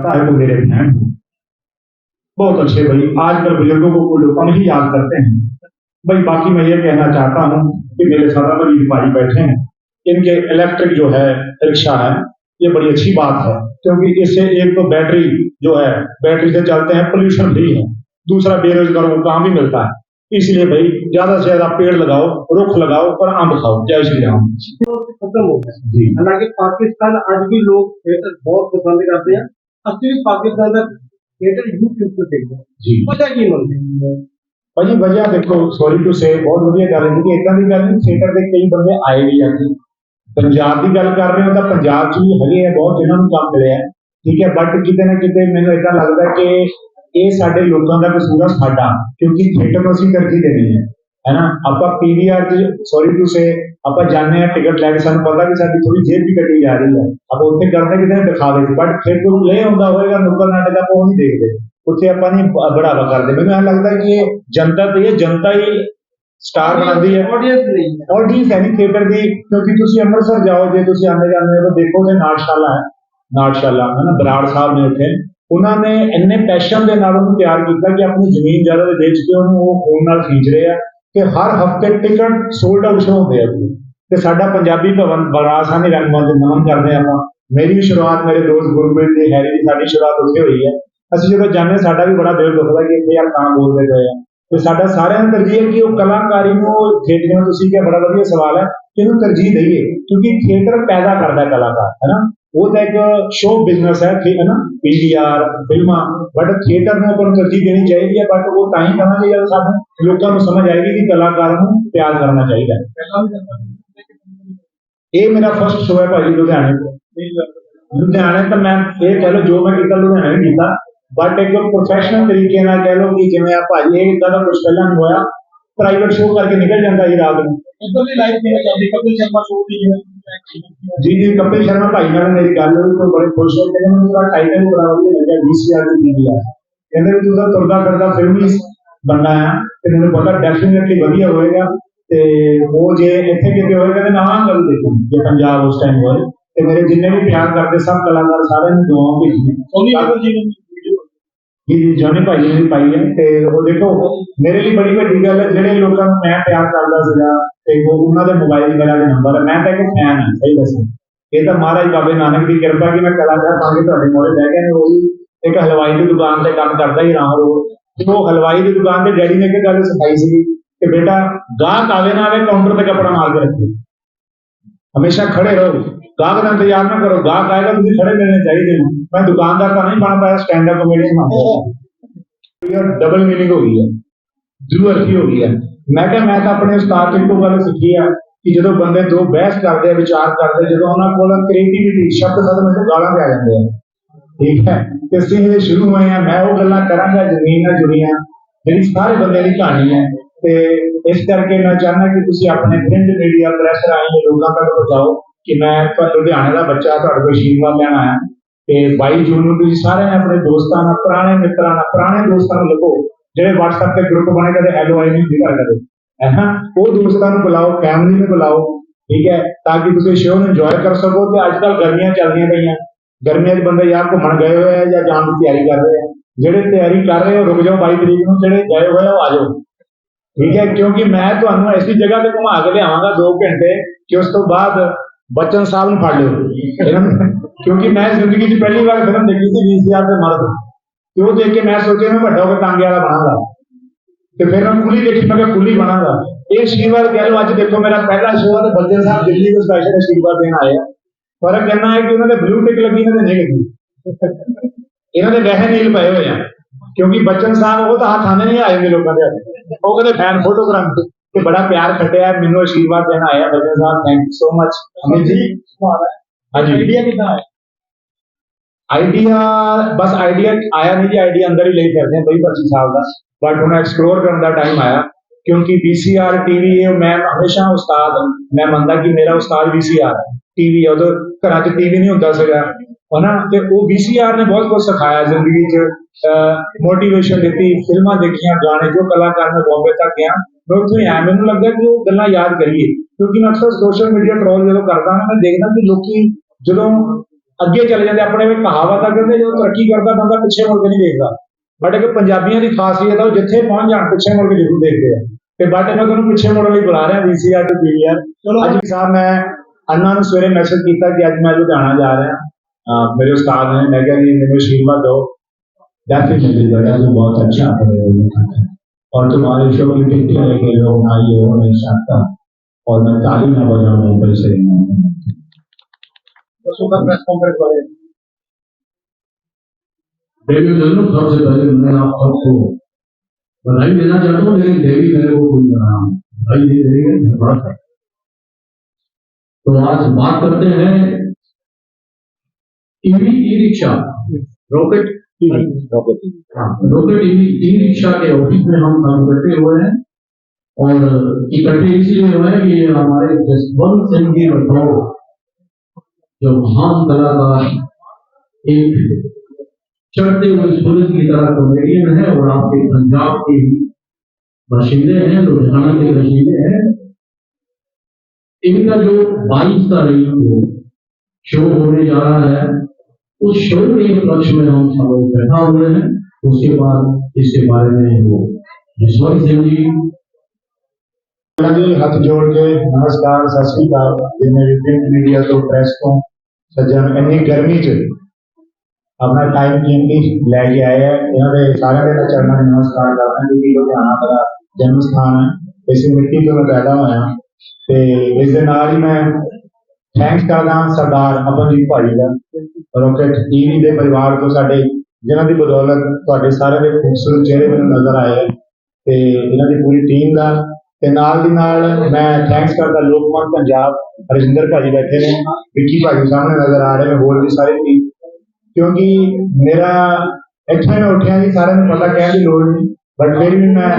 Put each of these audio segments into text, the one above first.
लगता है तो मेरे हो। बहुत अच्छे भाई आजकल बुज़ुर्गों को लोग कम ही याद करते हैं। भाई बाकी मैं ये कहना चाहता हूँ कि मेरे साथ मरीज़ भाई बैठे हैं। इनके इलेक्ट्रिक जो है रिक्शा है ये बड़ी अच्छी बात है। क्योंकि इससे एक तो बैटरी जो है बैटरी से चलते हैं पोल्यूशन फ्री है। दूसरा बेरोजगारों को काम भी मिलता है। इसलिए भाई ज़्यादा से ज़्यादा पेड़ लगाओ रुख लगाओ और आम खाओ। जय श्री राम। खत्म हो गया जी। हालाँकि पाकिस्तान आज भी लोग बहुत पसंद करते हैं। असली पाकिस्तान का थिएटर यूट्यूब पे देखते हैं जी वजह की मनते हैं ਭਾਜੀ ਵਜ੍ਹਾ ਦੇਖੋ ਸੌਰੀ ਟੂ ਸੇ ਬਹੁਤ ਵਧੀਆ ਗੱਲ ਹੈ ਕਿ ਇਦਾਂ ਦੀ ਗੱਲ ਨਹੀਂ ਥੀਏਟਰ ਦੇ ਕਈ ਬੰਦੇ ਆਏ ਵੀ ਆ ਜੀ ਪੰਜਾਬ ਦੀ ਗੱਲ ਕਰ ਰਹੇ ਹੋ ਤਾਂ ਪੰਜਾਬ 'ਚ ਵੀ ਹੈਗੇ ਆ ਬਹੁਤ ਜਿਨ੍ਹਾਂ ਨੂੰ ਕੰਮ ਮਿਲਿਆ ਹੈ। ਠੀਕ ਹੈ ਬਟ ਕਿਤੇ ਨਾ ਕਿਤੇ ਮੈਨੂੰ ਇਦਾਂ ਲੱਗਦਾ ਕਿ ਇਹ ਸਾਡੇ ਲੋਕਾਂ ਦਾ ਕਸੂਰ ਆ ਸਾਡਾ ਕਿਉਂਕਿ ਥੀਏਟਰ ਨੂੰ ਅਸੀਂ ਤਰਜੀਹ ਦੇਣੀ ਹੈ ਹੈਨਾ ਆਪਾਂ ਪੀਵੀਆਰ 'ਚ ਸੌਰੀ ਟੂ ਸੇ ਆਪਾਂ ਜਾਣਦੇ ਆ ਟਿਕਟ ਲੈ ਕੇ ਸਾਨੂੰ ਪਤਾ ਕਿ ਸਾਡੀ ਥੋੜੀ ਜੇਬ ਵੀ ਕੱਟੀ ਜਾ ਰਹੀ ਹੈ। ਆਪਾਂ ਉੱਥੇ ਕਰਦੇ ਕਿਤੇ ਦਿਖਾਵੇ ਚ ਬਟ ਫਿਰ ਤੋਂ ਲੈ ਹੁੰਦਾ ਹੋਵੇਗਾ ਨੁੱਕਰ ਨਾਟਕ ਆਪਾਂ ਉਹ ਨਹੀਂ ਦੇਖਦੇ। ਉੱਥੇ ਆਪਾਂ ਨਹੀਂ ਬੜਾਵਾ ਕਰਦੇ। ਮੈਨੂੰ ਇਹ ਲੱਗਦਾ ਕਿ ਇਹ ਜਨਤਾ ਤੇ ਇਹ ਜਨਤਾ ਹੀ ਸਟਾਰ ਬਣਾਉਂਦੀ ਹੈ। ਆਡੀਅנס ਨਹੀਂ ਆਡੀਅנס ਹੈ ਨਹੀਂ ਥੀਏਟਰ ਦੀ ਕਿਉਂਕਿ ਤੁਸੀਂ ਅੰਮ੍ਰਿਤਸਰ ਜਾਓ ਜੇ ਤੁਸੀਂ ਆਉਂਦੇ ਜਾਂਦੇ ਹੋ ਤਾਂ ਦੇਖੋ ਕਿ ਨਾਟਸ਼ਾਲਾ ਹੈ। ਨਾਟਸ਼ਾਲਾ ਹੈ ਨਾ ਬਰਾੜ ਸਾਹਿਬ ਨੇ ਉੱਥੇ। ਉਹਨਾਂ ਨੇ ਇੰਨੇ ਪੈਸ਼ਨ ਦੇ ਨਾਲ ਉਹਨੂੰ ਤਿਆਰ ਕੀਤਾ ਕਿ ਆਪਣੀ ਜ਼ਮੀਨ ਜਾਇਦਾਦ ਵੇਚ ਕੇ ਉਹਨੂੰ ਉਹ ਖੂਨ ਨਾਲ ਖੀਚ ਰਹੇ ਆ। ਕਿ ਹਰ ਹਫ਼ਤੇ ਟਿਕਟ ਸੋਲਡ ਆਊਟ ਸ਼ੋ ਹੁੰਦੇ ਆ ਉੱਥੇ ਤੇ ਸਾਡਾ ਪੰਜਾਬੀ ਭਵਨ ਬਰਾੜ ਸਾਹਿਬ ਦੇ ਰੰਗਮੰਚ ਨਮਨ ਕਰਦੇ ਆਪਾਂ। ਮੇਰੀ ਵੀ ਸ਼ੁਰੂਆਤ ਮੇਰੇ ਦੋਸਤ ਗੁਰਪ੍ਰੀਤ ਤੇ ਹੈਰੀ ਦੀ ਸਾਡੀ ਸ਼ੁਰੂਆਤ ਉੱਥੇ ਹੋਈ ਹੈ ਅਸੀਂ ਜਦੋਂ ਜਾਂਦੇ ਹਾਂ, ਸਾਡਾ ਵੀ ਬੜਾ ਦਿਲ ਦੁਖਦਾ ਕਿ ਇੱਥੇ ਯਾਰ ਤਾਂ ਬੋਲਦੇ ਪਏ ਆ। ਤੇ ਸਾਡਾ ਸਾਰਿਆਂ ਨੂੰ ਤਰਜੀਹ ਹੈ ਕਿ ਉਹ ਕਲਾਕਾਰੀ ਨੂੰ ਥੀਏਟਰ ਨੂੰ ਤੁਸੀਂ ਕਿਹਾ ਬੜਾ ਵਧੀਆ ਸਵਾਲ ਹੈ। ਕਿ ਇਹਨੂੰ ਤਰਜੀਹ ਦਈਏ ਕਿਉਂਕਿ ਥੀਏਟਰ ਪੈਦਾ ਕਰਦਾ ਹੈ ਕਲਾਕਾਰ ਹੈ ਨਾ? ਉਹ ਤਾਂ ਇੱਕ ਸ਼ੋਅ ਬਿਜ਼ਨਸ ਹੈ ਠੀਕ ਹੈ ਨਾ ਪੀਡੀਆਰ ਫਿਲਮਾਂ ਬਟ ਥੀਏਟਰ ਨੂੰ ਆਪਾਂ ਨੂੰ ਤਰਜੀਹ ਦੇਣੀ ਚਾਹੀਦੀ ਹੈ ਬਟ ਉਹ ਤਾਂ ਹੀ ਕਰਾਂਗੇ ਜਦੋਂ ਸਾਨੂੰ ਲੋਕਾਂ ਨੂੰ ਸਮਝ ਆਏਗੀ ਕਿ ਕਲਾਕਾਰ ਨੂੰ ਪਿਆਰ ਕਰਨਾ ਚਾਹੀਦਾ ਹੈ ਇਹ ਮੇਰਾ ਫਸਟ ਸ਼ੋਅ ਹੈ ਭਾਜੀ ਲੁਧਿਆਣੇ ਤੋਂ ਲੁਧਿਆਣੇ ਤਾਂ ਮੈਂ ਇਹ ਕਹਿ ਲਓ ਜੋ ਮੈਂ ਕੀਤਾ ਲੁਧਿਆਣੇ ਨਹੀਂ ਕੀਤਾ ਬਟ ਇੱਕ ਪ੍ਰੋਫੈਸ਼ਨਲ ਤਰੀਕੇ ਨਾਲ ਕਹਿ ਲਓ ਕਿ ਜਿਵੇਂ ਆ ਭਾਜੀ ਇਹ ਇਦਾਂ ਦਾ ਕੁਝ ਪਹਿਲਾਂ ਨਹੀਂ ਹੋਇਆ ਪ੍ਰਾਈਵੇਟ ਸ਼ੋਅ ਕਰਕੇ ਨਿਕਲ ਜਾਂਦਾ ਸੀ ਰਾਤ ਨੂੰ ਇਦਾਂ ਦੀ ਲਾਈਫ ਨਹੀਂ ਚੱਲਦੀ ਕਪਿਲ ਸ਼ਰਮਾ ਸ਼ੋਅ ਦੀ ਜੀ ਜੀ ਕਪਿਲ ਸ਼ਰਮਾ ਭਾਈ ਨਾਲ ਮੇਰੀ ਗੱਲ ਹੋਈ ਤਾਂ ਬੜੇ ਖੁਸ਼ ਹੋ ਕੇ ਮੈਨੂੰ ਉਹਦਾ ਟਾਈਟਲ ਬੜਾ ਵਧੀਆ ਲੱਗਿਆ ਵੀਸੀਆਰ ਦੀ ਟੀਵੀ ਆ। ਕਹਿੰਦੇ ਵੀ ਤੂੰ ਤਾਂ ਤੁਰਦਾ ਫਿਰਦਾ ਫਿਲਮੀ ਬੰਦਾ ਆ ਤੇ ਮੈਨੂੰ ਪਤਾ ਡੈਫੀਨਿਟਲੀ ਵਧੀਆ ਹੋਏਗਾ। ਤੇ ਉਹ ਜੇ ਇੱਥੇ ਕਿਤੇ ਹੋਏਗਾ ਤੇ ਨਾ ਗੱਲ ਦੇਖੂ ਜੇ ਪੰਜਾਬ ਉਸ ਟਾਈਮ ਹੋਏ। ਤੇ ਮੇਰੇ ਜਿੰਨੇ ਵੀ ਪਿਆਰ ਕਰਦੇ ਸਭ ਕਲਾਕਾਰ ਸਾਰਿਆਂ ਨੂੰ ਦੁਆਵਾਂ ਭੇਜੀਆਂ ਸੋਨੀ ਕਪੂਰ ਜੀ ਨੇ ਜੀ ਜੋਨੀ ਭਾਈ ਨੇ ਪਾਈ ਹੈ ਤੇ ਉਹ ਦੇਖੋ ਮੇਰੇ ਲਈ ਬੜੀ ਵੱਡੀ ਗੱਲ ਹੈ ਜਿਹੜੇ ਲੋਕਾਂ ਨੂੰ ਮੈਂ ਪਿਆਰ ਕਰਦਾ ਸੀਗਾ ਤੇ ਉਹ ਉਹਨਾਂ ਦੇ ਮੋਬਾਈਲ ਮੇਰਾ ਦੇ ਨੰਬਰ ਹੈ। ਮੈਂ ਤਾਂ ਇੱਕ ਫੈਨ ਹਾਂ, ਸਹੀ ਦੱਸਾਂ। ਇਹ ਤਾਂ ਮਹਾਰਾਜ ਬਾਬੇ ਨਾਨਕ ਦੀ ਕਿਰਪਾ ਕਿ ਮੈਂ ਕਲਾਕਾਰ ਬਣ ਕੇ ਤੁਹਾਡੇ ਮੋੜੇ ਬਹਿ ਗਿਆ ਉਹ ਇੱਕ ਹਲਵਾਈ ਦੀ ਦੁਕਾਨ ਤੇ ਕੰਮ ਕਰਦਾ ਹੀ ਰਾਮ ਰੋਡ ਉਹ ਹਲਵਾਈ ਦੀ ਦੁਕਾਨ ਤੇ ਡੈਡੀ ਨੇ ਇੱਕ ਗੱਲ ਸਿਖਾਈ ਸੀ ਕਿ ਬੇਟਾ, ਗਾਹਕ ਆਵੇ ਨਾ ਆਵੇ ਕਾਊਂਟਰ ਤੇ ਕੱਪੜਾ ਮਾਰ ਕੇ ਰੱਖੋ। ਹਮੇਸ਼ਾ ਖੜੇ ਰਹੋ। ਗਾਹਕ ਦਾ ਇੰਤਜ਼ਾਰ ਨਾ ਕਰੋ। ਗਾਹਕ ਆਏਗਾ, ਤੁਸੀਂ ਖੜੇ ਮਿਲਣੇ ਚਾਹੀਦੇ ਨੇ ਮੈਂ ਦੁਕਾਨਦਾਰ ਤਾਂ ਨਹੀਂ ਬਣ ਪਾਇਆ ਸਟੈਂਡ ਅਪ ਕਮੇਡੀਅਨ ਬਣ ਗਿਆ ਡਬਲ ਮੀਨਿੰਗ ਹੋ ਗਈ ਹੈ। ਦੂ ਅਰਥੀ ਹੋ ਗਈ ਹੈ। ਮੈਂ ਕਿਹਾ, ਮੈਂ ਤਾਂ ਆਪਣੇ ਉਸਤਾਦ ਤੋਂ ਇੱਕੋ ਗੱਲ ਸਿੱਖੀ ਆ ਕਿ ਜਦੋਂ ਬੰਦੇ ਦੋ ਬਹਿਸ ਕਰਦੇ ਆ, ਵਿਚਾਰ ਕਰਦੇ ਜਦੋਂ ਉਹਨਾਂ ਕੋਲ ਕ੍ਰੀਏਟੀਵਿਟੀ ਸ਼ਬਦ ਸਦ ਮੈਨੂੰ ਗਾਲਾਂ ਤੇ ਆ ਜਾਂਦੇ ਆ। ਠੀਕ ਹੈ? ਤੇ ਅਸੀਂ ਇਹ ਸ਼ੁਰੂ ਹੋਏ ਆ, ਮੈਂ ਉਹ ਗੱਲਾਂ ਕਰਾਂਗਾ, ਜ਼ਮੀਨ ਨਾਲ ਜੁੜੀਆਂ ਜਿਹੜੀ ਸਾਰੇ ਬੰਦੇ ਦੀ ਕਹਾਣੀ ਹੈ। ਤੇ ਇਸ ਕਰਕੇ ਮੈਂ ਚਾਹੁੰਦਾ ਕਿ ਤੁਸੀਂ ਆਪਣੇ ਪ੍ਰਿੰਟ ਮੀਡੀਆ ਪ੍ਰੈਸ ਰਾਹੀਂ ਲੋਕਾਂ ਤੱਕ ਪਹੁੰਚਾਓ ਕਿ ਮੈਂ ਤੁਹਾਡੇ ਲੁਧਿਆਣੇ ਦਾ ਬੱਚਾ, ਤੁਹਾਡੇ ਕੋਲ ਆਸ਼ੀਰਵਾਦ ਲੈਣ ਆਇਆ। ਤੇ 22 ਜੂਨ ਨੂੰ ਤੁਸੀਂ ਸਾਰਿਆਂ ਨੇ ਆਪਣੇ ਦੋਸਤਾਂ ਨਾਲ, ਪੁਰਾਣੇ ਮਿੱਤਰਾਂ ਨਾਲ, ਪੁਰਾਣੇ ਦੋਸਤਾਂ ਨੂੰ ਲੱਭੋ। ਜਿਹੜੇ WhatsApp ਤੇ ਗਰੁੱਪ ਬਣੇ, ਕਦੇ ਐਲਓਆਈ ਨਹੀਂ ਦਿਖਾ ਕਦੇ ਹੈ ਉਹ ਦੋਸਤਾਂ ਨੂੰ ਬੁਲਾਓ ਫੈਮਿਲੀ ਨੂੰ ਬੁਲਾਓ, ਠੀਕ ਹੈ? ਤਾਂ ਕਿ ਤੁਸੀਂ ਸ਼ੋਅ ਨੂੰ ਇੰਜੋਏ ਕਰ ਸਕੋ ਤੇ ਅੱਜ ਕੱਲ ਗਰਮੀਆਂ ਚੱਲਦੀਆਂ ਪਈਆਂ। ਗਰਮੀਆਂ 'ਚ ਬੰਦੇ ਯਾਰ ਘੁੰਮਣ ਗਏ ਹੋਏ ਆ ਜਾਂ ਜਾਣ ਦੀ ਤਿਆਰੀ ਕਰ ਰਹੇ ਆ। ਜਿਹੜੇ ਤਿਆਰੀ ਕਰ ਰਹੇ ਹੋ ਰੁਕ ਜਾਓ 22 ਤਰੀਕ ਨੂੰ, ਜਿਹੜੇ ਗਏ ਹੋਏ ਆ, ਉਹ ਆ ਜਾਓ। ਠੀਕ ਹੈ? ਕਿਉਂਕਿ ਮੈਂ ਤੁਹਾਨੂੰ ਐਸੀ ਜਗ੍ਹਾ ਤੇ ਘੁਮਾ ਕੇ ਲਿਆਵਾਂਗਾ 2 ਘੰਟੇ ਕਿ ਉਸ ਤੋਂ ਬਾਅਦ ਬਚਨ ਸਾਹਿਬ ਨੂੰ ਫੜ ਲਿਓ। ਕਿਉਂਕਿ ਮੈਂ ਜ਼ਿੰਦਗੀ 'ਚ ਪਹਿਲੀ ਵਾਰ ਫਿਲਮ ਦੇਖੀ ਸੀ ਵੀਸੀਆਰ ਤੇ ਮਰਦ। ਤੇ ਉਹ ਦੇਖ ਕੇ ਮੈਂ ਸੋਚਿਆ ਮੈਂ ਵੱਡਾ ਹੋ ਕੇ ਟਾਂਗੇ ਵਾਲਾ ਬਣਾਂਗਾ ਤੇ ਫਿਰ ਮੈਂ ਕੁਲੀ ਦੇਖੀ ਮੈਂ ਕਿਹਾ ਕੁਲੀ ਬਣਾਂਗਾ ਇਹ ਆਸ਼ੀਰਵਾਦ ਕਹਿ ਲਓ ਅੱਜ ਦੇਖੋ ਮੇਰਾ ਪਹਿਲਾ ਸ਼ੋਅ ਹੈ ਤੇ ਬੱਚਨ ਸਾਹਿਬ ਦਿੱਲੀ ਤੋਂ ਸਪੈਸ਼ਲ ਆਸ਼ੀਰਵਾਦ ਦੇਣ ਆਏ ਆ ਫ਼ਰਕ ਕਰਨਾ ਹੈ ਕਿ ਉਹਨਾਂ ਦੇ ਬਲੂ ਟਿਕ ਲੱਗੀ ਇਹਨਾਂ ਦੇ ਨਹੀਂ ਲੱਗੀ ਇਹਨਾਂ ਦੇ ਵਹਿ ਨੀਲ ਪਏ ਹੋਏ ਆ ਕਿਉਂਕਿ ਬੱਚਨ ਸਾਹਿਬ ਉਹ ਤਾਂ ਹੱਥ ਆਂਦੇ ਨਹੀਂ ਆਏ ਨੇ ਲੋਕਾਂ ਦੇ ਹੱਥ। ਉਹ ਕਹਿੰਦੇ ਫੈਨ ਫੋਟੋ ਕਰਾਂਗੇ ਤੇ ਬੜਾ ਪਿਆਰ ਖੱਟਿਆ ਮੈਨੂੰ ਆਸ਼ੀਰਵਾਦ ਦੇਣ ਆਇਆ Bachchan Sahib thank you so much Amit ji ਹਾਂਜੀ ਆਈਡੀਆ ਕਿਦਾਂ ਹੈ ਆਈਡੀਆ ਬਸ ਆਈਡੀਆ ਆਇਆ ਨਹੀਂ ਜੀ ਆਈਡੀਆ ਅੰਦਰ ਹੀ ਲਈ ਫਿਰਦੇ ਹਾਂ ਬਈ ਪਰਚੀ ਸਾਹਿਬ ਦਾ ਬਟ ਹੁਣ ਐਕਸਪਲੋਰ ਕਰਨ ਦਾ ਟਾਈਮ ਆਇਆ ਕਿਉਂਕਿ VCR ਟੀਵੀ ਇਹ ਮੈਂ ਹਮੇਸ਼ਾ ਉਸਤਾਦ ਮੈਂ ਮੰਨਦਾ ਕਿ ਮੇਰਾ ਉਸਤਾਦ VCR ਹੈ ਟੀਵੀ ਉਦੋਂ ਘਰਾਂ 'ਚ ਟੀਵੀ ਨਹੀਂ ਹੁੰਦਾ ਸੀਗਾ ਹਨਾ ਤੇ ਉਹ VCR ਨੇ ਬਹੁਤ ਕੁਝ ਸਿਖਾਇਆ ਜ਼ਿੰਦਗੀ 'ਚ ਮੋਟੀਵੇਸ਼ਨ ਦਿੱਤੀ ਫਿਲਮਾਂ ਦੇਖੀਆਂ ਗਾਣੇ ਜੋ ਕਲਾਕਾਰ ਨੇ ਬੰਬੇ ਤੱਕ ਗਿਆ ਮੈਂ ਉੱਥੇ ਆਇਆ ਮੈਨੂੰ ਲੱਗਾ ਕਿ ਉਹ ਗੱਲਾਂ ਯਾਦ ਕਰੀਏ ਕਿਉਂਕਿ ਮੈਂ ਅਕਸਰ ਸੋਸ਼ਲ ਮੀਡੀਆ ਟ੍ਰੋਲ ਜਦੋਂ ਕਰਦਾ ਨਾ ਮੈਂ ਦੇਖਦਾ ਕਿ ਲੋਕੀ ਜਦੋਂ ਅੱਗੇ ਚਲੇ ਜਾਂਦੇ ਆਪਣੇ ਵਿੱਚ ਕਹਾਵਤ ਆ ਕਹਿੰਦੇ ਜਦੋਂ ਤਰੱਕੀ ਕਰਦਾ ਬੰਦਾ ਪਿੱਛੇ ਮੁੜ ਕੇ ਨਹੀਂ ਦੇਖਦਾ ਬਟ ਇੱਕ ਪੰਜਾਬੀਆਂ ਦੀ ਖਾਸੀਅਤ ਆ ਉਹ ਜਿੱਥੇ ਪਹੁੰਚ ਜਾਣ ਪਿੱਛੇ ਮੁੜ ਕੇ ਜ਼ਰੂਰ ਦੇਖਦੇ ਆ ਤੇ ਬਟ ਮੈਂ ਤੁਹਾਨੂੰ ਪਿੱਛੇ ਮੁੜਨ ਲਈ ਬੁਲਾ ਰਿਹਾ ਵੀਸੀਆਰ ਤੇ ਪੀਵੀਆਰ ਚਲੋ ਅੱਜ ਵੀ ਸਾਹਿਬ ਮੈਂ ਅੰਨਾ ਨੂੰ ਸਵੇਰੇ ਮੈਸੇਜ ਕੀਤਾ ਕਿ ਅੱਜ ਮੈਂ ਲੁਧਿਆਣਾ ਜਾ ਰਿਹਾ ਅਹ ਮੇਰੇ ਉਸਤਾਦ ਨੇ ਮੈਂ ਕਿਹਾ ਜੀ ਮੈਨੂੰ ਆਸ਼ੀਰਵਾਦ ਦਿਓ डेफिनेटली बेटा तो बहुत अच्छा कर रहे हो और तुम्हारे शो की देखते हैं कि लोग ना ये हो नहीं सकता और मैं ताली ना बजाऊं ऊपर से सुपर प्रेस कॉन्फ्रेंस वाले देवी जन्म तो सबसे पहले मैं आप सबको बधाई देना चाहता हूँ लेकिन देवी मेरे को कोई बना बधाई दे रही है धन्यवाद कर तो आज बात करते हैं EV e rickshaw rocket rocket EV. E हाँ, रिक्शा के ऑफ़िस में हम काम करते हुए हैं और इकट्ठे इसलिए हुए हैं कि हमारे जसवंत सिंह जी बताओ जो महान कलाकार एक चढ़ते हुए सूरज की तरह कॉमेडियन है और आपके पंजाब के बाशिंदे हैं, लुधियाना के बाशिंदे हैं। इनका जो बाईस तारीख को शो होने जा रहा है, उस शो के उपलक्ष्य में हम सब बैठा हुए हैं। उसके बाद इसके बारे में वो, जसवंत सिंह जी ਉਹਨਾਂ ਦੀ ਹੱਥ ਜੋੜ ਕੇ ਨਮਸਕਾਰ, ਸਤਿ ਸ੍ਰੀ ਅਕਾਲ। ਜੇ ਮੇਰੀ ਪ੍ਰਿੰਟ ਮੀਡੀਆ ਤੋਂ ਪ੍ਰੈਸ ਤੋਂ ਸੱਜਣ ਇੰਨੀ ਗਰਮੀ 'ਚ ਆਪਣਾ ਟਾਈਮ ਕੀਮਤੀ ਲੈ ਕੇ ਆਏ ਆ, ਇਹਨਾਂ ਦੇ ਸਾਰਿਆਂ ਦੇ ਚਰਨਾਂ 'ਚ ਨਮਸਕਾਰ ਕਰਦਾ ਕਿਉਂਕਿ ਲੁਧਿਆਣਾ ਮੇਰਾ ਜਨਮ ਸਥਾਨ ਹੈ, ਇਸੇ ਮਿੱਟੀ ਤੋਂ ਮੈਂ ਪੈਦਾ ਹੋਇਆ ਤੇ ਇਸ ਦੇ ਨਾਲ ਹੀ ਮੈਂ ਥੈਂਕਸ ਕਰਦਾ ਸਰਦਾਰ ਅਮਨਜੀਤ ਭਾਈ ਦਾ ਰੋਕਟ ਟੀਵੀ ਦੇ ਪਰਿਵਾਰ ਤੋਂ ਸਾਡੇ, ਜਿਨ੍ਹਾਂ ਦੀ ਬਦੌਲਤ ਤੁਹਾਡੇ ਸਾਰੇ ਦੇ ਖੂਬਸੂਰਤ ਚਿਹਰੇ ਮੈਨੂੰ ਨਜ਼ਰ ਆਏ ਤੇ ਇਹਨਾਂ ਦੀ ਪੂਰੀ ਟੀਮ ਦਾ ਤੇ ਨਾਲ ਦੀ ਨਾਲ ਮੈਂ ਥੈਂਕਸ ਕਰਦਾ ਲੋਕਮਨ ਪੰਜਾਬ ਹਰਜਿੰਦਰ ਭਾਜੀ ਬੈਠੇ ਨੇ, ਵਿੱਕੀ ਭਾਜੀ ਸਾਹਮਣੇ ਨਜ਼ਰ ਆ ਰਹੇ ਨੇ, ਹੋਰ ਵੀ ਸਾਰੇ ਟੀਮ ਕਿਉਂਕਿ ਮੇਰਾ ਇੱਥੇ ਮੈਂ ਉੱਠਿਆ ਜੀ ਸਾਰਿਆਂ ਨੂੰ ਪਤਾ ਕਹਿਣ ਦੀ ਲੋੜ ਨਹੀਂ ਬਟ ਫਿਰ ਵੀ ਮੈਂ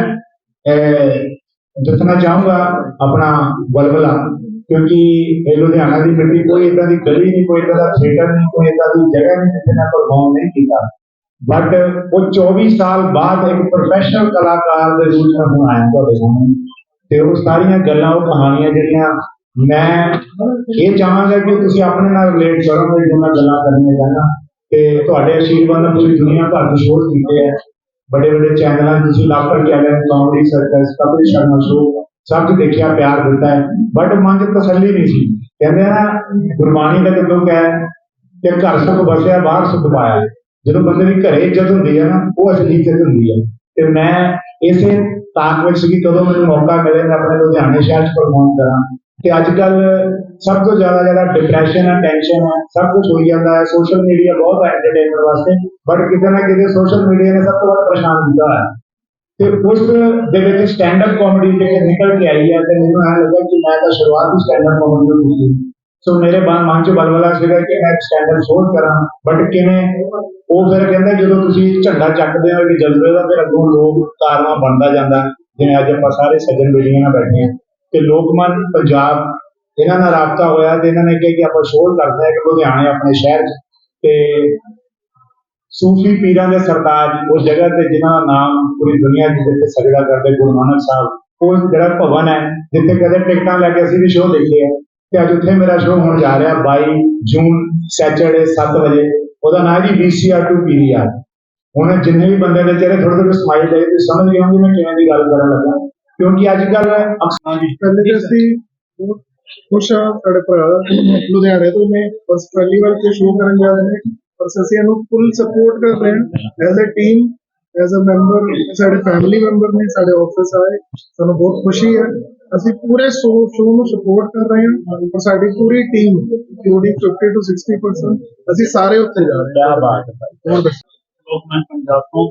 ਦੱਸਣਾ ਚਾਹੂੰਗਾ ਆਪਣਾ ਬਲਬਲਾ, ਕਿਉਂਕਿ ਇਹ ਲੁਧਿਆਣਾ ਦੀ ਮਿੱਟੀ ਕੋਈ ਇਦਾਂ ਦੀ ਗਲੀ ਨਹੀਂ ਕੋਈ ਇਦਾਂ ਦਾ ਥੀਏਟਰ ਨਹੀਂ ਕੋਈ ਇਦਾਂ ਦੀ ਜਗ੍ਹਾ ਨਹੀਂ ਜਿੱਥੇ ਮੈਂ ਪਰਫਾਰਮ ਨਹੀਂ ਕੀਤਾ। ਬਟ ਉਹ 24 ਸਾਲ ਬਾਅਦ ਇੱਕ ਪ੍ਰੋਫੈਸ਼ਨਲ ਕਲਾਕਾਰ ਦੇ ਰੂਪ ਵਿੱਚ ਹੁਣ ਆਇਆ ਤੁਹਾਡੇ ਸਾਹਮਣੇ। ਤੇ ਉਹ ਸਾਰੀਆਂ ਗੱਲਾਂ, ਉਹ ਕਹਾਣੀਆਂ ਜਿਹੜੀਆਂ ਮੈਂ ਇਹ ਚਾਹਾਂਗਾ ਕਿ ਤੁਸੀਂ ਆਪਣੇ ਨਾਲ ਰਿਲੇਟ ਕਰੋਗੇ ਜੋ ਮੈਂ ਗੱਲਾਂ ਕਰਨੀਆਂ ਚਾਹੁੰਦਾ। ਤੇ ਤੁਹਾਡੇ ਆਸ਼ੀਰਵਾਦ ਨਾਲ ਪੂਰੀ ਦੁਨੀਆ ਭਰ ਦੇ ਸ਼ੋਅ ਕੀਤੇ ਹੈ। ਬੜੇ ਬੜੇ ਚੈਨਲਾਂ ਤੁਸੀਂ laughter channel comedy circus Kapil Sharma show ਸਭ ਕੁਝ ਦੇਖਿਆ, ਪਿਆਰ ਦਿੱਤਾ ਹੈ। ਬਟ ਮਨ 'ਚ ਤਸੱਲੀ ਨਹੀਂ ਸੀ। ਕਹਿੰਦੇ ਆ ਗੁਰਬਾਣੀ ਦਾ ਜਦੋਂ ਕਹੇ ਕਿ ਘਰ ਸੁਖ ਵਸਿਆ ਬਾਹਰ ਸੁਖ ਪਾਇਆ। ਜਦੋਂ ਬੰਦੇ ਦੀ ਘਰੇ ਇੱਜ਼ਤ ਹੁੰਦੀ ਹੈ ਨਾ, ਉਹ ਅਸਲੀ ਇੱਜ਼ਤ ਹੁੰਦੀ ਹੈ। ਤੇ ਮੈਂ ਇਸੇ ਤਾਕ ਵਿੱਚ ਸੀ ਕਦੋਂ ਮੈਨੂੰ ਮੌਕਾ ਮਿਲੇ ਮੈਂ ਆਪਣੇ ਲੁਧਿਆਣੇ ਸ਼ਹਿਰ 'ਚ ਪਰਫਾਰਮ ਕਰਾਂ ਤੇ ਅੱਜ ਕੱਲ ਸਭ ਤੋਂ ਜ਼ਿਆਦਾ ਜਿਹੜਾ ਡਿਪਰੈਸ਼ਨ ਹੈ ਟੈਨਸ਼ਨ ਹੈ ਸਭ ਕੁਝ ਹੋਈ ਜਾਂਦਾ ਹੈ ਸੋਸ਼ਲ ਮੀਡੀਆ ਬਹੁਤ ਹੈ ਐਂਟਰਟੇਨਮੈਂਟ ਵਾਸਤੇ ਬਟ ਕਿਤੇ ਨਾ ਕਿਤੇ ਸੋਸ਼ਲ ਮੀਡੀਆ ਨੇ ਸਭ ਤੋਂ ਵੱਧ ਪਰੇਸ਼ਾਨ ਕੀਤਾ ਹੈ ਤੇ ਉਸ ਦੇ ਵਿੱਚ ਸਟੈਂਡ ਅਪ ਕਾਮੇਡੀ ਜਿਹੜੀ ਨਿਕਲ ਕੇ ਆਈ ਹੈ ਤੇ ਮੈਨੂੰ ਐਂ ਲੱਗਾ ਕਿ ਮੈਂ ਤਾਂ ਸ਼ੁਰੂਆਤ ਹੀ ਸਟੈਂਡ ਅਪ ਕਾਮੇਡੀ ਤੋਂ ਕੀਤੀ ਸੋ ਮੇਰੇ ਮਨ ਮਨ ਚ ਬਲਬਲਾ ਸੀਗਾ ਕਿ ਮੈਂ ਸਟੈਂਡ ਅਪ ਸ਼ੋਅ ਕਰਾਂ ਬਟ ਕਿਵੇਂ ਉਹ ਫਿਰ ਕਹਿੰਦਾ ਜਦੋਂ ਤੁਸੀਂ ਝੰਡਾ ਚੱਕਦੇ ਹੋ ਕਿ ਜਜ਼ਬੇ ਦਾ, ਫਿਰ ਅੱਗੋਂ ਲੋਕ ਕਾਰਵਾ ਬਣਦਾ ਜਾਂਦਾ। ਜਿਵੇਂ ਅੱਜ ਆਪਾਂ ਸਾਰੇ ਸੱਜਣ ਬੇੜੀਆਂ ਨਾਲ ਬੈਠੇ ਹਾਂ। ਤੇ ਲੋਕਮਨ ਪੰਜਾਬ, ਇਹਨਾਂ ਨਾਲ ਰਾਬਤਾ ਹੋਇਆ ਤੇ ਇਹਨਾਂ ਨੇ ਕਿਹਾ ਕਿ ਆਪਾਂ ਸ਼ੋਅ ਕਰਦੇ ਹਾਂ ਕਿ ਲੁਧਿਆਣੇ ਆਪਣੇ ਸ਼ਹਿਰ 'ਚ। ਤੇ ਸੂਫੀ ਪੀਰਾਂ ਦੇ ਸਰਤਾਜ ਉਸ ਜਗ੍ਹਾ ਤੇ ਜਿਨ੍ਹਾਂ ਦਾ ਨਾਮ ਪੂਰੀ ਦੁਨੀਆ 'ਚ ਜਿੱਥੇ ਸਜਦਾ ਕਰਦੇ ਗੁਰੂ ਨਾਨਕ ਸਾਹਿਬ, ਉਹ ਜਿਹੜਾ ਭਵਨ ਹੈ, ਜਿੱਥੇ ਕਦੇ ਟਿਕਟਾਂ ਲੈ ਕੇ ਅਸੀਂ ਵੀ ਸ਼ੋਅ ਦੇਖੇ ਆ। ਤੇ ਅੱਜ ਉੱਥੇ ਮੇਰਾ ਸ਼ੋਅ ਹੋਣ ਜਾ ਰਿਹਾ 22 ਜੂਨ, ਸੈਚਰਡੇ 7 ਵਜੇ। ਉਹਦਾ ਨਾਮ ਜੀ VCR to PVR ਹੁਣ ਜਿੰਨੇ ਵੀ ਬੰਦੇ ਦੇ ਚਿਹਰੇ ਥੋੜੇ ਥੋੜੇ ਸਮਾਈਲ ਆਏ ਤੇ ਸਮਝ ਗਏ ਹੋਣਗੇ ਮੈਂ ਕਿਵੇਂ ਦੀ ਗੱਲ ਕਰਨ ਲੱਗਾ। ਕਿਉਂਕਿ ਅੱਜ ਕੱਲ ਪਹਿਲੇ ਤਾਂ ਅਸੀਂ ਹਾਂ ਸਾਡੇ ਭਰਾ ਲੁਧਿਆਣੇ ਤੋਂ ਨੇ ਬਸ ਪਹਿਲੀ ਵਾਰ ਤੇ ਸ਼ੋਅ ਕਰਨ ਜਾ ਰਹੇ ਨੇ। ਪਰ ਅਸੀਂ ਇਹਨੂੰ ਫੁੱਲ ਸਪੋਰਟ ਕਰ ਰਹੇ ਹਾਂ। As a team as a member ਸਾਡੇ ਫੈਮਿਲੀ ਮੈਂਬਰ ਨੇ ਸਾਡੇ ਆਫਿਸ ਆਏ ਸਾਨੂੰ ਬਹੁਤ ਖੁਸ਼ੀ ਹੈ। ਅਸੀਂ ਪੂਰੇ ਸ਼ੋਅ ਸ਼ੋਅ ਨੂੰ ਸਪੋਰਟ ਕਰ ਰਹੇ ਹਾਂ ਔਰ ਸਾਡੀ ਪੂਰੀ ਟੀਮ ਇੰਕਲੂਡਿੰਗ 50 ਤੋਂ 60% ਅਸੀਂ ਸਾਰੇ ਉੱਥੇ ਜਾ ਰਹੇ ਕਿਆ ਬਾਤ ਹੈ ਭਾਈ। ਹਾਂ ਹੋਰ ਦੱਸੋ। ਲੋਕਮਨ ਪੰਜਾਬ ਤੋਂ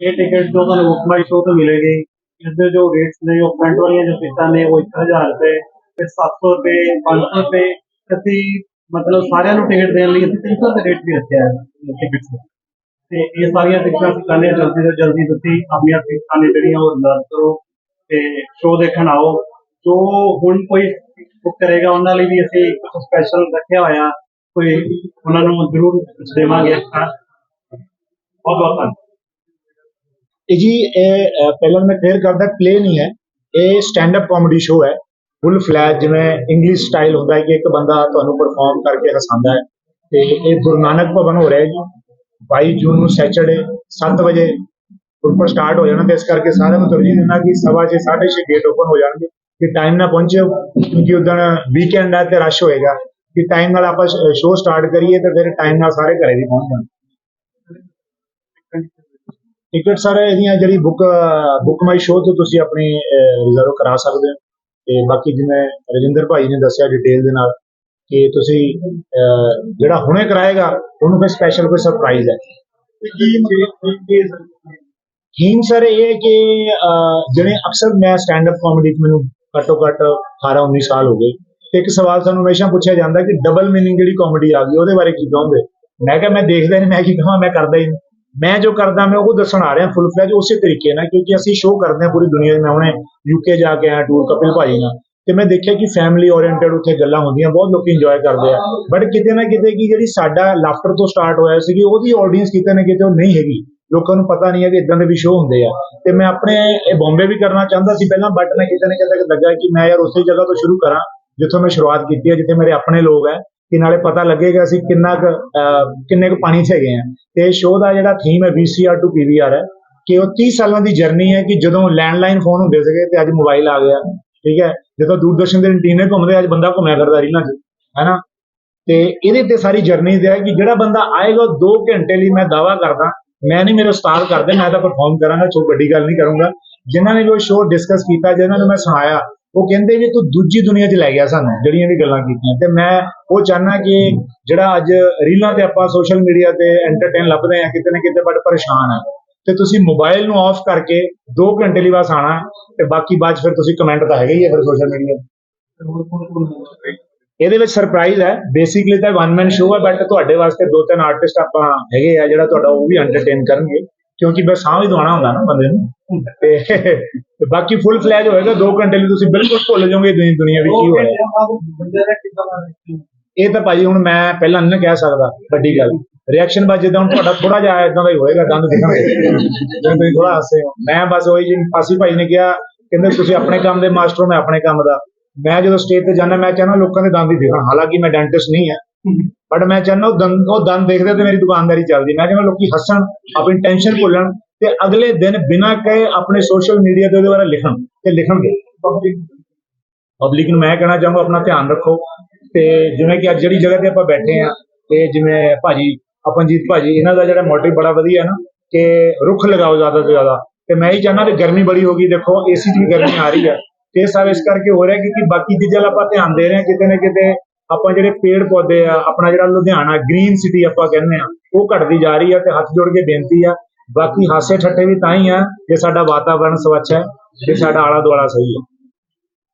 ਇਹ ਟਿਕਟ ਜੋ ਤੁਹਾਨੂੰ ਮੁਕਮਾਈ ਸ਼ੋਅ ਤੋਂ ਮਿਲੇਗੀ ਇਸ ਦੇ ਜੋ ਰੇਟਸ ਨੇ ਉਹ ਫਰੰਟ ਵਾਲੀਆਂ ਜੋ ਸੀਟਾਂ ਨੇ ਉਹ 1000 ਰੁਪਏ ਫਿਰ 700 ਰੁਪਏ 500 ਰੁਪਏ ਅਸੀਂ ਮਤਲਬ ਸਾਰਿਆਂ ਨੂੰ ਟਿਕਟ ਦੇਣ ਲਈ ਅਸੀਂ 300 ਰੁਪਏ ਰੇਟ ਵੀ ਰੱਖਿਆ ਹੈ। ਟਿਕਟਸ ਦਾ ਤੇ ਇਹ ਸਾਰੀਆਂ ਟਿਕਟਾਂ ਅਸੀਂ ਜਲਦੀ ਤੋਂ ਜਲਦੀ ਤੁਸੀਂ ਆਪਣੀਆਂ ਸੀਟਾਂ ਨੇ ਜਿਹੜੀਆਂ ਉਹ ਰਿਜ਼ਰਵ ਕਰੋ ਤੇ ਸ਼ੋਅ ਦੇਖਣ ਆਓ। ਜੋ ਹੁਣ ਕੋਈ ਬੁੱਕ ਕਰੇਗਾ, ਉਹਨਾਂ ਲਈ ਵੀ ਅਸੀਂ ਕੁਝ ਸਪੈਸ਼ਲ ਰੱਖਿਆ ਹੋਇਆ। ਕੋਈ ਉਹਨਾਂ ਨੂੰ ਜ਼ਰੂਰ ਦੇਵਾਂਗੇ ਬਹੁਤ ਬਹੁਤ ਧੰਨਵਾਦ। ਇਹ ਜੀ, ਇਹ ਪਹਿਲਾਂ ਮੈਂ ਕਲੀਅਰ ਕਰਦਾ ਪਲੇ ਨਹੀਂ ਹੈ। ਇਹ ਸਟੈਂਡ ਅਪ ਕਾਮੇਡੀ ਸ਼ੋਅ ਹੈ। ਫੁੱਲ ਫਲੈਜ ਜਿਵੇਂ ਇੰਗਲਿਸ਼ ਸਟਾਈਲ ਹੁੰਦਾ ਹੈ ਕਿ ਇੱਕ ਬੰਦਾ ਤੁਹਾਨੂੰ ਪਰਫਾਰਮ ਕਰਕੇ ਹਸਾਉਂਦਾ ਹੈ। ਤੇ ਇਹ ਗੁਰੂ ਨਾਨਕ ਭਵਨ ਹੋ ਰਿਹਾ ਜੀ। 22 ਜੂਨ ਨੂੰ ਸੈਚਰਡੇ 7 ਵਜੇ ਉੱਪਰ ਸਟਾਰਟ ਹੋ ਜਾਣਾ ਤੇ ਇਸ ਕਰਕੇ ਸਾਰਿਆਂ ਨੂੰ ਤਰਜੀਹ ਦਿੰਦਾ ਕਿ ਸਵਾ ਛੇ, ਸਾਢੇ ਛੇ ਗੇਟ ਓਪਨ ਹੋ ਜਾਣਗੇ। ਕਿ ਟਾਈਮ ਨਾਲ ਪਹੁੰਚਿਓ ਕਿਉਂਕਿ ਉਦੋਂ ਵੀਕਐਂਡ ਹੈ ਤੇ ਰਸ਼ ਹੋਏਗਾ। ਕਿ ਟਾਈਮ ਨਾਲ ਆਪਾਂ ਸ਼ੋਅ ਸਟਾਰਟ ਕਰੀਏ ਤੇ ਫਿਰ ਟਾਈਮ ਨਾਲ ਸਾਰੇ ਘਰੇ ਵੀ ਪਹੁੰਚ ਜਾਣ। ਟਿਕਟ ਸਰ ਇਹਦੀਆਂ ਜਿਹੜੀ ਬੁੱਕ ਬੁੱਕ ਮਾਈ ਸ਼ੋਅ ਤੋਂ ਤੁਸੀਂ ਆਪਣੀ ਰਿਜ਼ਰਵ ਕਰਾ ਸਕਦੇ ਹੋ। ਤੇ ਬਾਕੀ ਜਿਵੇਂ ਰਜਿੰਦਰ ਭਾਈ ਨੇ ਦੱਸਿਆ ਡਿਟੇਲ ਦੇ ਨਾਲ ਕਿ ਤੁਸੀਂ ਅਹ, ਜਿਹੜਾ ਹੁਣੇ ਕਰਾਏਗਾ ਉਹਨੂੰ ਫਿਰ ਸਪੈਸ਼ਲ ਕੋਈ ਸਰਪ੍ਰਾਈਜ਼ ਹੈ। ਥੀਮ ਸਰ ਇਹ ਹੈ ਕਿ ਅਹ, ਜਿਹੜੇ ਅਕਸਰ ਮੈਂ ਸਟੈਂਡ ਅਪ ਕਾਮੇਡੀ 'ਚ ਮੈਨੂੰ ਘੱਟੋ ਘੱਟ 18 19 ਸਾਲ ਹੋ ਗਏ। ਤੇ ਇੱਕ ਸਵਾਲ ਸਾਨੂੰ ਹਮੇਸ਼ਾ ਪੁੱਛਿਆ ਜਾਂਦਾ ਕਿ ਡਬਲ ਮੀਨਿੰਗ ਜਿਹੜੀ ਕਾਮੇਡੀ ਆ ਗਈ ਉਹਦੇ ਬਾਰੇ ਕੀ ਕਹੋਗੇ? ਮੈਂ ਕਿਹਾ ਮੈਂ ਦੇਖਦਾ ਨਹੀਂ ਮੈਂ ਕੀ ਕਹਾਂ ਮੈਂ ਕਰਦਾ ਹੀ ਨਹੀਂ ਮੈਂ ਜੋ ਕਰਦਾ ਮੈਂ ਉਹ ਦੱਸਣ ਆ ਰਿਹਾ ਫੁੱਲ ਫਲੈਜ ਉਸੇ ਤਰੀਕੇ ਨਾਲ ਕਿਉਂਕਿ ਅਸੀਂ ਸ਼ੋਅ ਕਰਦੇ ਹਾਂ ਪੂਰੀ ਦੁਨੀਆ 'ਚ। ਮੈਂ ਹੁਣੇ ਯੂਕੇ ਜਾ ਕੇ ਆਇਆ ਟੂਰ ਕਪਿਲ ਭਾਜੀ ਨਾਲ। ਤੇ ਮੈਂ ਦੇਖਿਆ ਕਿ ਫੈਮਿਲੀ ਓਰੀਐਂਟਡ ਉੱਥੇ ਗੱਲਾਂ ਹੁੰਦੀਆਂ, ਬਹੁਤ ਲੋਕ ਇੰਜੋਏ ਕਰਦੇ ਆ। ਬਟ ਕਿਤੇ ਨਾ ਕਿਤੇ ਕੀ ਜਿਹੜੀ ਸਾਡਾ ਲਾਫਟਰ ਤੋਂ ਸਟਾਰਟ ਹੋਇਆ ਸੀ ਉਹਦੀ ਆਡੀਅנס ਕਿਤੇ ਨਾ ਕਿਤੇ ਉਹ ਨਹੀਂ ਹੈਗੀ। ਲੋਕਾਂ ਨੂੰ ਪਤਾ ਨਹੀਂ ਹੈ ਕਿ ਇਦਾਂ ਦੇ ਵੀ ਸ਼ੋਅ ਹੁੰਦੇ ਆ। ਤੇ ਮੈਂ ਆਪਣੇ ਇਹ ਬੰਬੇ ਵੀ ਕਰਨਾ ਚਾਹੁੰਦਾ ਸੀ ਪਹਿਲਾਂ ਬਟ ਮੈਂ ਕਿਤੇ ਨਾ ਕਿਤੇ ਲੱਗਾ ਕਿ ਮੈਂ ਯਾਰ ਉਸੇ ਜਗ੍ਹਾ ਤੋਂ ਸ਼ੁਰੂ ਕਰਾਂ, ਜਿੱਥੋਂ ਮੈਂ ਸ਼ੁਰੂਆਤ ਕੀਤੀ ਹੈ, ਜਿੱਥੇ ਮੇਰੇ ਆਪਣੇ ਲੋਕ ਹੈ, ਕਿ ਨਾਲੇ ਪਤਾ ਲੱਗੇਗਾ ਅਸੀਂ ਕਿੰਨਾ ਕੁ ਕਿੰਨੇ ਕੁ ਪਾਣੀ 'ਚ ਹੈਗੇ ਆ। ਤੇ ਇਹ ਸ਼ੋਅ ਦਾ ਜਿਹੜਾ ਥੀਮ ਹੈ VCR to PVR ਹੈ, ਕਿ ਉਹ 30 ਸਾਲਾਂ ਦੀ ਜਰਨੀ ਹੈ ਕਿ ਜਦੋਂ ਲੈਂਡਲਾਈਨ ਫੋਨ ਹੁੰਦੇ ਸੀਗੇ ਤੇ ਅੱਜ ਮੋਬਾਈਲ ਆ ਗਿਆ। ਠੀਕ ਹੈ? ਜਦੋਂ ਦੂਰਦਰਸ਼ਨ ਦੇ ਐਂਟੀਨੇ ਘੁੰਮਦੇ ਅੱਜ ਬੰਦਾ ਘੁੰਮਿਆ ਕਰਦਾ ਰੀਲਾਂ 'ਚ, ਹੈਨਾ? ਤੇ ਇਹਦੇ ਤੇ ਸਾਰੀ ਜਰਨੀ ਤੇ ਹੈ ਕਿ ਜਿਹੜਾ ਬੰਦਾ ਆਏਗਾ 2 ਘੰਟੇ ਲਈ ਮੈਂ ਦਾਵਾ ਕਰਦਾ, ਮੈਂ ਨਹੀਂ ਮੇਰੇ ਉਸਤਾਦ ਕਰਦੇ, ਮੈਂ ਤਾਂ ਪਰਫਾਰਮ ਕਰਾਂਗਾ ਚੋ ਵੱਡੀ ਗੱਲ ਨਹੀਂ ਕਰੂੰਗਾ। ਜਿਨ੍ਹਾਂ ਨੇ ਵੀ ਉਹ ਸ਼ੋਅ ਡਿਸਕਸ ਕੀਤਾ, ਜਿਨ੍ਹਾਂ ਨੂੰ ਮੈਂ ਸੁਣਾਇਆ, ਉਹ ਕਹਿੰਦੇ ਵੀ ਤੂੰ ਦੂਜੀ ਦੁਨੀਆ 'ਚ ਲੈ ਗਿਆ ਸਾਨੂੰ, ਜਿਹੜੀਆਂ ਵੀ ਗੱਲਾਂ ਕੀਤੀਆਂ। ਤੇ ਮੈਂ ਉਹ ਚਾਹਨਾ ਕਿ ਜਿਹੜਾ ਅੱਜ ਰੀਲਾਂ ਤੇ ਆਪਾਂ ਸੋਸ਼ਲ ਮੀਡੀਆ ਤੇ ਐਂਟਰਟੇਨ ਲੱਭਦੇ ਆ ਕਿਤੇ ਨਾ ਕਿਤੇ ਬੜਾ ਪਰੇਸ਼ਾਨ ਆ। ਤੇ ਤੁਸੀਂ ਮੋਬਾਈਲ ਨੂੰ ਆਫ ਕਰਕੇ 2 ਘੰਟੇ ਲਈ ਬਸ ਆਣਾ ਤੇ ਬਾਕੀ ਬਾਅਦ ਫਿਰ ਤੁਸੀਂ ਕਮੈਂਟ ਤਾਂ ਹੈਗਾ ਹੀ ਹੈ ਫਿਰ ਸੋਸ਼ਲ ਮੀਡੀਆ ਇਹਦੇ ਵਿੱਚ ਸਰਪ੍ਰਾਈਜ਼ ਹੈ। ਬੇਸਿਕਲੀ ਤਾਂ ਵਨ ਮੈਨ ਸ਼ੋਅ ਹੈ ਬਟ ਤੁਹਾਡੇ ਵਾਸਤੇ ਦੋ ਤਿੰਨ ਆਰਟਿਸਟ ਆਪਾਂ ਹੈਗੇ ਆ ਜਿਹੜਾ ਤੁਹਾਡਾ ਉਹ ਵੀ ਐਂਟਰਟੇਨ ਕਰਨਗੇ। ਕਿਉਂਕਿ ਬਸ ਸਾਹ ਵੀ ਦਵਾਣਾ ਹੁੰਦਾ ਨਾ ਬੰਦੇ ਨੂੰ। ਤੇ ਬਾਕੀ ਫੁੱਲ ਫਲੈਜ ਹੋਏਗਾ। 2 ਘੰਟੇ ਲਈ ਤੁਸੀਂ ਬਿਲਕੁਲ ਭੁੱਲ ਜਾਓਗੇ ਦੁਨੀਆ ਵੀ ਕੀ ਹੋਇਆ। ਇਹ ਤਾਂ ਭਾਈ ਹੁਣ ਮੈਂ ਪਹਿਲਾਂ ਨਹੀਂ ਨਾ ਕਹਿ ਸਕਦਾ ਵੱਡੀ ਗੱਲ। ਰਿਐਕਸ਼ਨ ਬਾਅਦ ਜਿੱਦਾਂ ਹੁਣ ਤੁਹਾਡਾ ਥੋੜਾ ਜਿਹਾ ਇਦਾਂ ਦਾ ਹੀ ਹੋਏਗਾ ਦੰਦ ਦਿਖਣਗੇ। ਜਦੋਂ ਤੁਸੀਂ ਥੋੜਾ ਹੱਸੇ ਹੋ। ਮੈਂ ਬਸ ਉਹੀ ਜੀ, ਪਾਸੀ ਭਾਈ ਨੇ ਕਿਹਾ, ਕਹਿੰਦੇ ਤੁਸੀਂ ਆਪਣੇ ਕੰਮ ਦੇ ਮਾਸਟਰ ਹੋ, ਮੈਂ ਆਪਣੇ ਕੰਮ ਦਾ। ਮੈਂ ਜਦੋਂ ਸਟੇਜ ਤੇ ਜਾਂਦਾ, ਮੈਂ ਚਾਹੁੰਦਾ ਲੋਕਾਂ ਦੇ ਦੰਦ ਹੀ ਦਿਖਣ। ਹਾਲਾਂਕਿ ਮੈਂ ਡੈਂਟਿਸਟ ਨਹੀਂ ਹੈ। ਬਟ ਮੈਂ ਚਾਹੁੰਦਾ ਉਹ ਦੰਦ ਉਹ ਦੰਦ ਦੇਖਦੇ ਤੇ ਮੇਰੀ ਦੁਕਾਨਦਾਰੀ ਚੱਲਦੀ। ਮੈਂ ਚਾਹੁੰਦਾ ਲੋਕੀ ਹੱਸਣ, ਆਪਣੀ ਟੈਨਸ਼ਨ ਭੁੱਲਣ ਤੇ ਅਗਲੇ ਦਿਨ ਬਿਨਾਂ ਕਹੇ ਆਪਣੇ ਸੋਸ਼ਲ ਮੀਡੀਆ ਤੇ ਉਹਦੇ ਬਾਰੇ ਲਿਖਣ ਤੇ ਲਿਖਣਗੇ। ਪਬਲਿਕ ਨੂੰ ਮੈਂ ਕਹਿਣਾ ਚਾਹਾਂਗਾ ਆਪਣਾ ਧਿਆਨ ਰੱਖੋ। ਤੇ ਜਿਵੇਂ ਕਿ ਅੱਜ ਜਿਹੜੀ ਜਗ੍ਹਾ ਤੇ ਆਪਾਂ ਬੈਠੇ ਆ ਤੇ ਜਿਵੇਂ ਭਾਜੀ ਆਪਨਜੀਤ ਭਾਜੀ, ਇਹਨਾਂ ਦਾ ਜਿਹੜਾ ਮੋਟਿਵ ਬੜਾ ਵਧੀਆ ਨਾ ਕਿ ਰੁੱਖ ਲਗਾਓ ਜ਼ਿਆਦਾ ਤੋਂ ਜ਼ਿਆਦਾ। ਤੇ ਮੈਂ ਹੀ ਚਾਹੁੰਦਾ ਕਿ ਗਰਮੀ ਬੜੀ ਹੋ ਗਈ, ਦੇਖੋ ਏਸੀ 'ਚ ਵੀ ਗਰਮੀ ਆ ਰਹੀ ਹੈ ਤੇ ਇਹ ਸਭ ਇਸ ਕਰਕੇ ਹੋ ਰਿਹਾ ਕਿਉਂਕਿ ਬਾਕੀ ਚੀਜ਼ਾਂ ਵੱਲ ਆਪਾਂ ਧਿਆਨ ਦੇ ਰਹੇ ਹਾਂ, ਕਿਤੇ ਨਾ ਕਿਤੇ ਆਪਾਂ ਜਿਹੜੇ ਪੇੜ ਪੌਦੇ ਆ, ਆਪਣਾ ਜਿਹੜਾ ਲੁਧਿਆਣਾ ਗ੍ਰੀਨ ਸਿਟੀ ਆਪਾਂ ਕਹਿੰਦੇ ਆ ਉਹ ਘਟਦੀ ਜਾ ਰਹੀ ਹੈ ਤੇ ਹੱਥ ਜੋੜ ਕੇ ਬੇਨਤੀ ਆ, ਬਾਕੀ ਹਾਸੇ ਠੱਠੇ ਵੀ ਤਾਂ ਹੀ ਆ ਜੇ ਸਾਡਾ ਵਾਤਾਵਰਣ ਸਵੱਛ ਹੈ ਤੇ ਸਾਡਾ ਆਲਾ ਦੁਆਲਾ ਸਹੀ ਹੈ।